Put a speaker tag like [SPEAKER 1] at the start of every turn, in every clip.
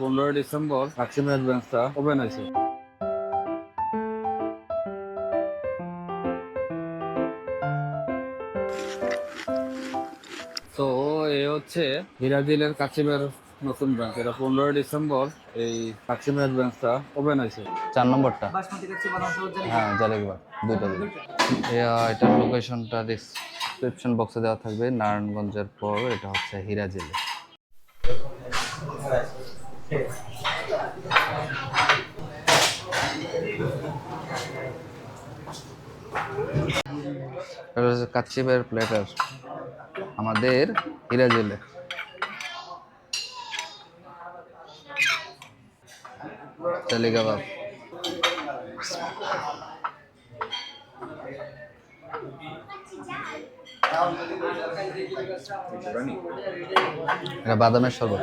[SPEAKER 1] পনেরোই ডিসেম্বর কাছিম অ্যাডভেন্সটা ওপেন হয়েছে। তো এ হচ্ছে হিরাজিলের কাছিমের নতুন ব্রাঞ্চ এটা পনেরোই ডিসেম্বর এই কাছিম অ্যাডভেন্সটা ওপেন হয়েছে।
[SPEAKER 2] চার নম্বরটা। হ্যাঁ জালেকবার দুইটা এটার লোকেশনটা ডিসক্রিপশন বক্সে দেওয়া থাকবে। নারায়ণগঞ্জের পর এটা হচ্ছে হীরা জেলে কাচ্চিবের প্লেটার আমাদের হীরা জেলে। চালি কাবাব বাদামের শরবত।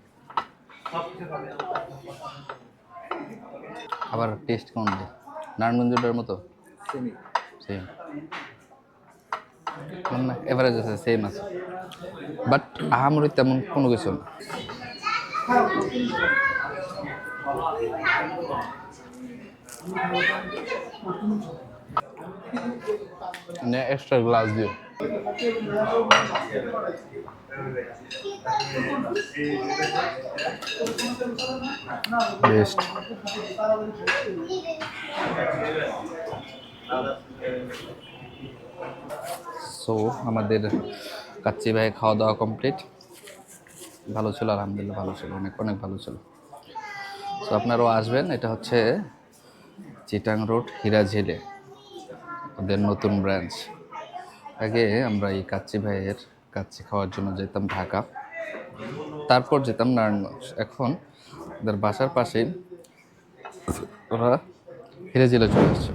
[SPEAKER 2] আবার টেস্ট কেমন দেয় নারায়ণগঞ্জটার মতো?
[SPEAKER 3] সেমি
[SPEAKER 2] মানে এভারেজ আছে সেম আছে। বাট আহামরি তেমন কোনো কিছু না। মানে এক্সট্রা গ্লাস দিও। বেস্ট সো আমাদের কাচ্চি ভাই খাওয়া দাওয়া কমপ্লিট ভালো ছিল, আলহামদুলিল্লাহ ভালো ছিল, অনেক অনেক ভালো ছিল। সো আপনারাও আসবেন, এটা হচ্ছে চিটাং রোড, হিরাঝিলে। ওদের নতুন ব্রাঞ্চ আগে আমরা এই কাচ্চি ভাইয়ের কাচ্চি খাওয়ার জন্য যেতাম ঢাকা। তারপর যেতাম নারায়ণগঞ্জ। এখন তার বাসার পাশেই ওরা হিরাজিলে চলে আসছে।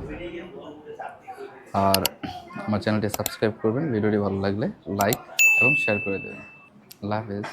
[SPEAKER 2] আর আমার চ্যানেলটি সাবস্ক্রাইব করবেন, ভিডিওটি ভালো লাগলে লাইক এবং শেয়ার করে দেবেন। আল্লাহ হাফেজ।